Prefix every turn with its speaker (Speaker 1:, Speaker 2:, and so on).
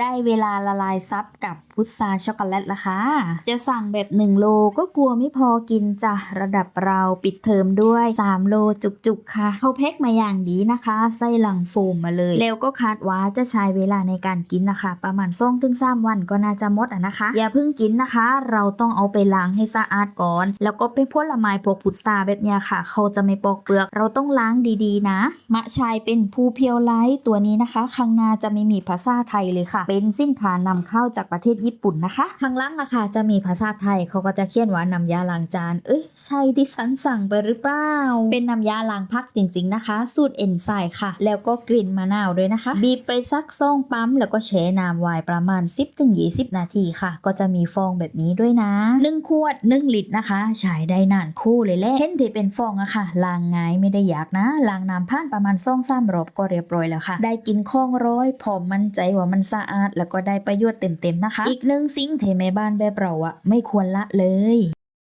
Speaker 1: ได้เวลาละลายซับกับพุทราช็อกโกแลตละค่ะ จะสั่งแบบ 1 โลก็กลัวไม่พอกินจ้ะ ระดับเราปิดเทอมด้วย 3 โลจุกๆ ค่ะ เขาแพ็คมาอย่างดีนะคะ ไส้หลังโฟมมาเลย แล้วก็คาดว่าจะใช้เวลาในการกินนะคะ ประมาณ2ถึง3วันก็น่าจะหมดอะนะคะ อย่าเพิ่งกินนะคะ เราต้องเอาไปล้างให้สะอาดก่อน แล้วก็เป็นผลไม้พวกพุทราแบบเนี้ยค่ะ เขาจะไม่ปอกเปลือก เราต้องล้างดีๆ นะ มะชายเป็นผู้เพียวไลท์ตัวนี้นะคะข้างหน้าจะไม่มีภาษาไทยเลยค่ะเป็นสินค้านำเข้าจากประเทศญี่ปุ่นนะคะ ข้างล่างอะค่ะจะมีภาษาไทยเขาก็จะเขียนว่าน้ำยาล้างจาน เอ้ยใช่ที่ฉันสั่งไปหรือเปล่า เป็นน้ำยาล้างพักจริง ๆนะคะ สูตรเอนไซม์ค่ะ แล้วก็กลิ่นมะนาวด้วยนะคะ บีบไปซักซ่องปั๊ม แล้วก็แช่น้ำไว้ประมาณ 10-20 นาทีค่ะ ก็จะมีฟองแบบนี้ด้วยนะ1ขวด 1 ลิตรนะคะใช้ได้นานคู่เลยแหละเห็นที่เป็นฟองอะค่ะล้างง่ายไม่ได้ยากนะล้างน้ำผ่านประมาณซ่องซ้ำรอบก็เรียบร้อยแล้วค่ะ ได้กินข้องร้อยพอมั่นใจว่ามันสะอาด แล้วก็ได้ประโยชน์เต็มๆนะคะ อีกหนึ่งสิ่งที่แม่บ้านแบบเราอะไม่ควรละเลย